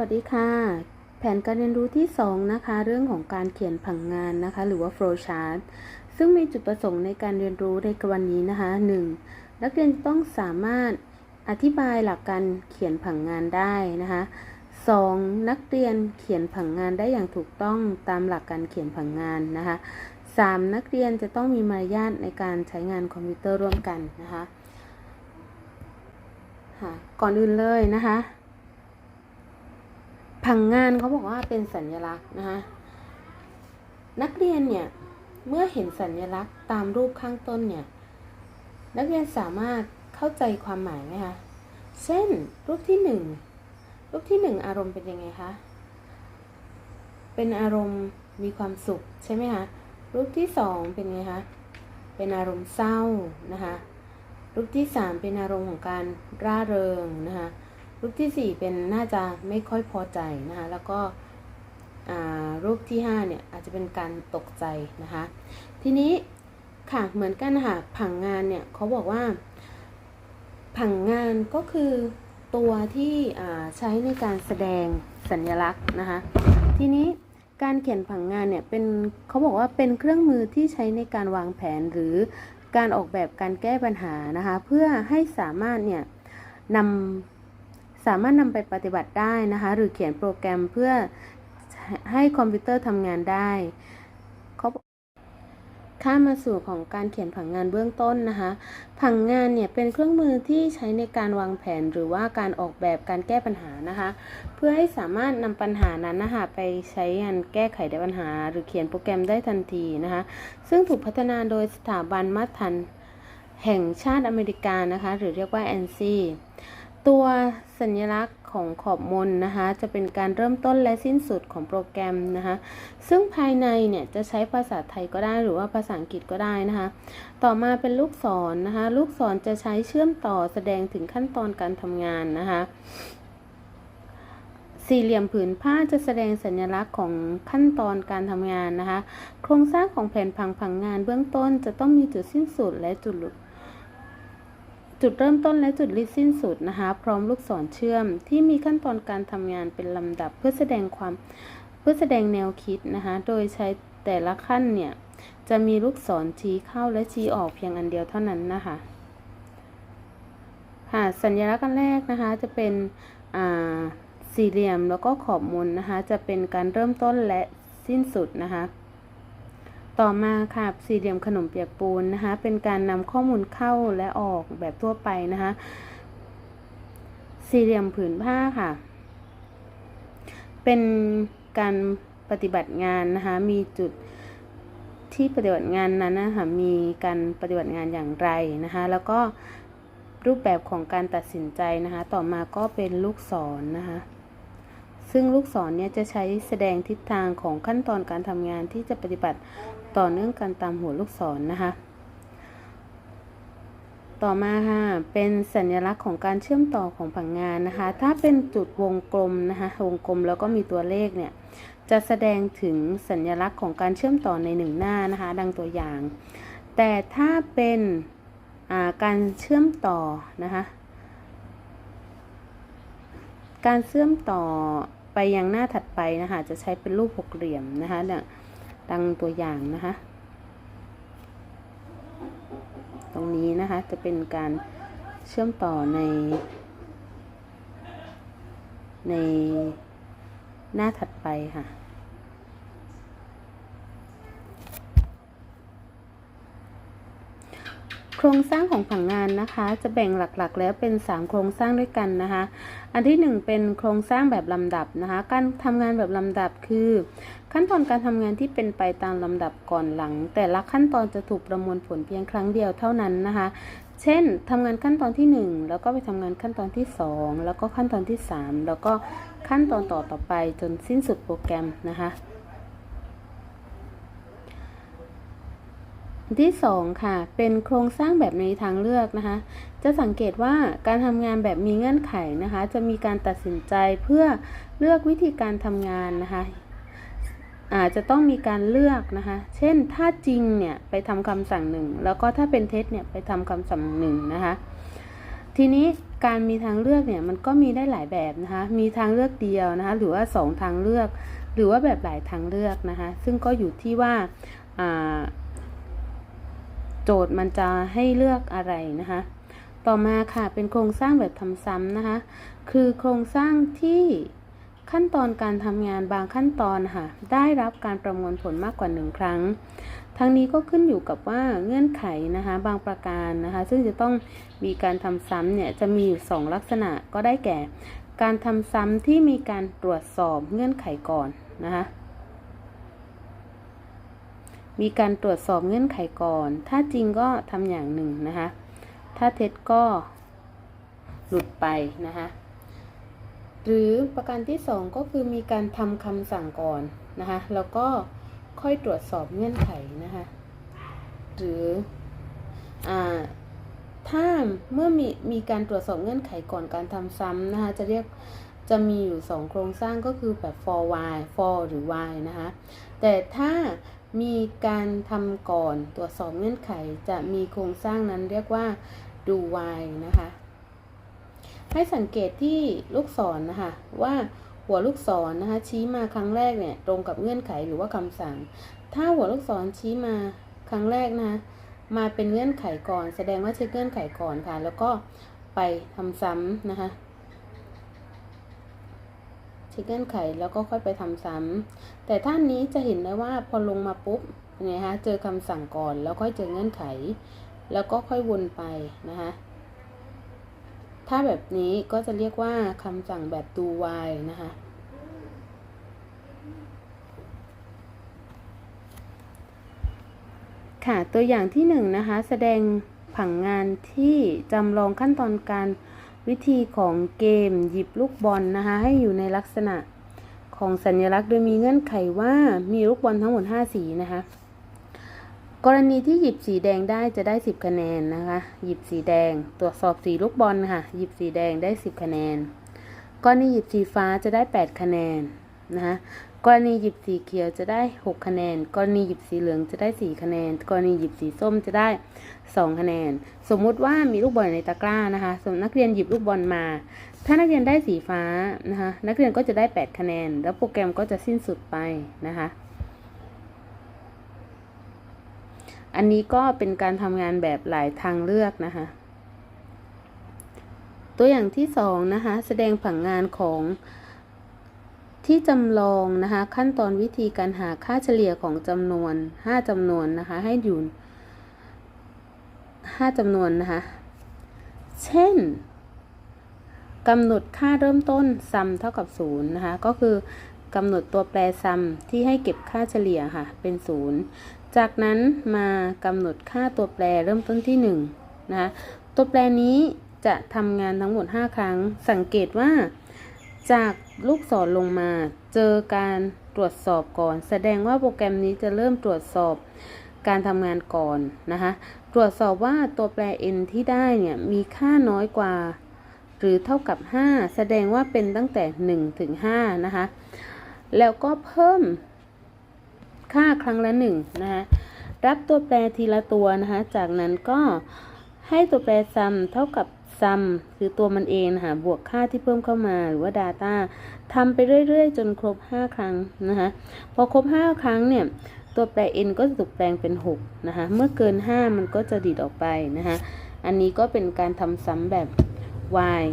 สวัสดีค่ะ แผนการเรียนรู้ที่ 2 นะคะ เรื่องของการเขียนผังงานนะคะ หรือว่า flow chart ซึ่งมีจุดประสงค์ในการเรียนรู้ในวันนี้นะคะ 1. นักเรียนต้องสามารถอธิบายหลักการเขียนผังงานได้นะคะ 2. นักเรียนเขียนผังงานได้อย่างถูกต้องตามหลักการเขียนผังงานนะคะ 3. นักเรียนจะต้องมีมารยาทในการใช้งานคอมพิวเตอร์ร่วมกันนะคะก่อนอื่นเลยนะคะ ผังงานเขาบอกว่าเป็นสัญลักษณ์นะคะนักเรียนเนี่ยเมื่อเห็นสัญลักษณ์ตามรูปข้างต้นเนี่ยนักเรียนสามารถเข้าใจความหมายไหมคะเช่นรูปที่หนึ่งรูปที่หนึ่งอารมณ์เป็นยังไงคะเป็นอารมณ์มีความสุขใช่ไหมคะรูปที่สองเป็นไงคะเป็นอารมณ์เศร้านะคะรูปที่สามเป็นอารมณ์ของการร่าเริงนะคะ รูปที่สี่เป็นน่าจะไม่ค่อยพอใจนะคะ แล้วก็รูปที่ห้าเนี่ย อาจจะเป็นการตกใจนะคะ ทีนี้ค่ะเหมือนกันค่ะผังงานเนี่ยเขาบอกว่า ผังงานก็คือตัวที่ใช้ในการแสดงสัญลักษณ์นะคะ ทีนี้การเขียนผังงานเนี่ยเป็นเขาบอกว่าเป็นเครื่องมือที่ใช้ในการวางแผนหรือการออกแบบการแก้ปัญหานะคะ เพื่อให้สามารถเนี่ยนำ สามารถนำไปปฏิบัติได้นะคะ หรือเขียนโปรแกรมเพื่อให้คอมพิวเตอร์ทำงานได้เขาข้ามาสู่ของการเขียนผังงานเบื้องต้นนะคะ ผังงานเนี่ยเป็นเครื่องมือที่ใช้ในการวางแผนหรือว่าการออกแบบการแก้ปัญหานะคะ เพื่อให้สามารถนำปัญหานั้นนะคะไปใช้งานแก้ไขได้ปัญหา หรือเขียนโปรแกรมได้ทันทีนะคะ ซึ่งถูกพัฒนาโดยสถาบันมาตรฐานแห่งชาติอเมริกานะคะ หรือเรียกว่า ANSI ตัวสัญลักษณ์ของขอบมนนะคะ จะเป็นการเริ่มต้นและสิ้นสุดของโปรแกรมนะคะ ซึ่งภายในเนี่ยจะใช้ภาษาไทยก็ได้หรือว่าภาษาอังกฤษก็ได้นะคะ ต่อมาเป็นลูกศรนนะคะ ลูกศรจะใช้เชื่อมต่อแสดงถึงขั้นตอนการทำงานนะคะ สี่เหลี่ยมผืนผ้าจะแสดงสัญลักษณ์ของขั้นตอนการทำงานนะคะ โครงสร้างของแผนผังผังงานเบื้องต้นจะต้องมีจุดสิ้นสุดและจุด จุดเริ่มต้นและจุดลิสิ้นสุดนะคะ พร้อมลูกศรเชื่อมที่มีขั้นตอนการทำงานเป็นลำดับเพื่อแสดงความเพื่อแสดงแนวคิดนะคะโดยใช้แต่ละขั้นเนี่ยจะมีลูกศรชี้เข้าและชี้ออกเพียงอันเดียวเท่านั้นนะคะค่ะสัญลักษณ์อันแรกนะคะจะเป็นสี่เหลี่ยมแล้วก็ขอบมุนนะคะจะเป็นการเริ่มต้นและสิ้นสุดนะคะ ต่อมาค่ะสี่เหลี่ยมขนมเปียกปูนนะคะ เป็นการนำข้อมูลเข้าและออกแบบทั่วไปนะคะ สี่เหลี่ยมผืนผ้าค่ะ เป็นการปฏิบัติงานนะคะ มีจุดที่ปฏิบัติงานนั้นนะคะมีการปฏิบัติงานอย่างไรนะคะ แล้วก็รูปแบบของการตัดสินใจนะคะ ต่อมาก็เป็นลูกศรนนะคะ ซึ่งลูกศรเนี่ยจะใช้แสดงทิศทางของขั้นตอนการทำงานที่จะปฏิบัติต่อเนื่องกันตามหัวลูกศรนนะคะ ต่อมาค่ะเป็นสัญลักษณ์ของการเชื่อมต่อของผังงานนะคะ ถ้าเป็นจุดวงกลมนะคะวงกลมแล้วก็มีตัวเลขเนี่ยจะแสดงถึงสัญลักษณ์ของการเชื่อมต่อในหนึ่งหน้านะคะ ดังตัวอย่าง แต่ถ้าเป็นการเชื่อมต่อนะคะ การเชื่อมต่อ ไปยังหน้าถัดไปนะคะ จะใช้เป็นรูปหกเหลี่ยมนะคะเนี่ยดังตัวอย่างนะคะ ตรงนี้นะคะจะเป็นการเชื่อมต่อใน ในหน้าถัดไปค่ะ โครงสร้างของผังงานนะคะ จะแบ่งหลักๆ แล้วเป็น 3 โครงสร้างด้วยกันนะคะ อันที่ 1 เป็นโครงสร้างแบบลำดับนะคะ การทำงานแบบลำดับคือ ขั้นตอนการทำงานที่เป็นไปตามลำดับก่อนหลัง แต่ละขั้นตอนจะถูกประมวลผลเพียงครั้งเดียวเท่านั้นนะคะ เช่นทำงานขั้นตอนที่ 1 แล้วก็ไปทำงานขั้นตอนที่ 2 แล้วก็ขั้นตอนที่ 3 แล้วก็ขั้นตอนต่อต่อไปจนสิ้นสุดโปรแกรมนะคะ ที่ 2 ค่ะ เป็นโครงสร้างแบบในทางเลือกนะคะ จะสังเกตว่าการทำงานแบบมีเงื่อนไขนะคะ จะมีการตัดสินใจเพื่อเลือกวิธีการทำงานนะคะอาจจะต้องมีการเลือกนะคะ เช่น ถ้าจริงเนี่ยไปทำคำสั่งหนึ่ง แล้วก็ถ้าเป็นเท็จเนี่ยไปทำคำสั่งหนึ่งนะคะ ทีนี้การมีทางเลือกเนี่ยมันก็มีได้หลายแบบนะคะ มีทางเลือกเดียวนะคะ หรือว่าสองทางเลือก หรือว่าแบบหลายทางเลือกนะคะ ซึ่งก็อยู่ที่ว่า โจทย์มันจะให้เลือกอะไรนะคะ ต่อมาค่ะเป็นโครงสร้างแบบทำซ้ำนะคะ คือโครงสร้างที่ขั้นตอนการทำงานบางขั้นตอนค่ะ ได้รับการประมวลผลมากกว่าหนึ่งครั้ง ทั้งนี้ก็ขึ้นอยู่กับว่าเงื่อนไขนะคะ บางประการนะคะ ซึ่งจะต้องมีการทำซ้ำเนี่ยจะมีอยู่สองลักษณะก็ได้แก่ การทำซ้ำที่มีการตรวจสอบเงื่อนไขก่อนนะคะ มีการตรวจสอบเงื่อนไขก่อน ถ้าจริงก็ทำอย่างหนึ่งนะคะ ถ้าเท็จก็หลุดไปนะคะ หรือประการที่สองก็คือมีการทำคำสั่งก่อนนะคะ แล้วก็ค่อยตรวจสอบเงื่อนไขนะคะ หรืออ่าถ้าเมื่อมีมีการตรวจสอบเงื่อนไขก่อนการทำซ้ำนะคะ จะเรียกจะมีอยู่สองโครงสร้างก็คือแบบ for y for หรือ y นะคะ แต่ถ้า มีการทำก่อนตรวจสอบเงื่อนไขจะมีโครงสร้างนั้นเรียกว่า do y นะคะ ให้สังเกตที่ลูกศรนนะคะว่าหัวลูกศรนนะคะชี้มาครั้งแรกเนี่ยตรงกับเงื่อนไขหรือว่าคำสั่ง ถ้าหัวลูกศรชี้มาครั้งแรกนะคะมาเป็นเงื่อนไขก่อน แสดงว่าเช็คเงื่อนไขก่อนค่ะ แล้วก็ไปทำซ้ำนะคะ ช็คเงื่อนไขแล้วก็ค่อยไปทำซ้ำแต่ท่านนี้จะเห็นได้ว่าพอลงมาปุ๊บเนี่ยคะเจอคำสั่งก่อนแล้วค่อยเจอเงื่อนไข แล้วก็ค่อยวนไปนะคะถ้าแบบนี้ก็จะเรียกว่าคำสั่งแบบ do while นะคะ ค่ะตัวอย่างที่หนึ่งนะคะ แสดงผังงานที่จำลองขั้นตอนการ วิธีของเกมหยิบลูกบอลนะคะ ให้อยู่ในลักษณะของสัญลักษณ์โดยมีเงื่อนไขว่ามีลูกบอลทั้งหมด 5 สีนะคะ กรณีที่หยิบสีแดงได้จะได้ 10 คะแนนนะคะ หยิบสีแดงตรวจสอบสีลูกบอลค่ะ หยิบสีแดงได้ 10 คะแนน กรณีหยิบสีฟ้าจะได้ 8 คะแนนนะคะ กรณีหยิบสีเขียวจะได้ 6 คะแนน กรณีหยิบสีเหลืองจะได้ 4 คะแนน กรณีหยิบสีส้มจะได้ 2 คะแนน สมมุติว่ามีลูกบอลในตะกร้านะคะสมนักเรียนหยิบลูกบอลมา ถ้านักเรียนได้สีฟ้านะคะนักเรียนก็จะได้ 8 คะแนน แล้วโปรแกรมก็จะสิ้นสุดไปนะคะ อันนี้ก็เป็นการทำงานแบบหลายทางเลือกนะคะตัวอย่างที่สองนะคะแสดงผังงานของ ที่จำลองนะคะขั้นตอนวิธีการหาค่าเฉลี่ยของจำนวน 5จำนวนนะคะให้อยู่5จำนวนนะคะ เช่นกำหนดค่าเริ่มต้นซัมเท่ากับ0นะคะก็คือกำหนดตัวแปรซัมที่ให้เก็บค่าเฉลี่ยค่ะเป็น 0 จากนั้นมากำหนดค่าตัวแปรเริ่มต้นที่1นะคะตัวแปรนี้จะทำงานทั้งหมด 5 ครั้งสังเกตว่า จากลูกศรลงมา เจอการตรวจสอบก่อน แสดงว่าโปรแกรมนี้จะเริ่มตรวจสอบการทำงานก่อนนะคะ ตรวจสอบว่าตัวแปร n ที่ได้เนี่ยมีค่าน้อยกว่า หรือเท่ากับ 5 แสดงว่าเป็นตั้งแต่ 1 ถึง 5 นะคะ แล้วก็เพิ่มค่าครั้งละ 1 นะคะ รับตัวแปรทีละตัวนะคะ จากนั้นก็ให้ตัวแปรซัมเท่ากับ ซัมคือตัวมันเองนะคะบวกค่าที่เพิ่มเข้ามาหรือว่า Data ทำไปเรื่อย ๆ จนครบ 5 ครั้งนะคะพอครบ 5 ครั้งเนี่ย ตัวแปร n ก็จะถูกแปลงเป็น 6 นะคะ เมื่อเกิน 5 มันก็จะดีดออกไปนะคะ อันนี้ก็เป็นการทำซ้ำแบบ y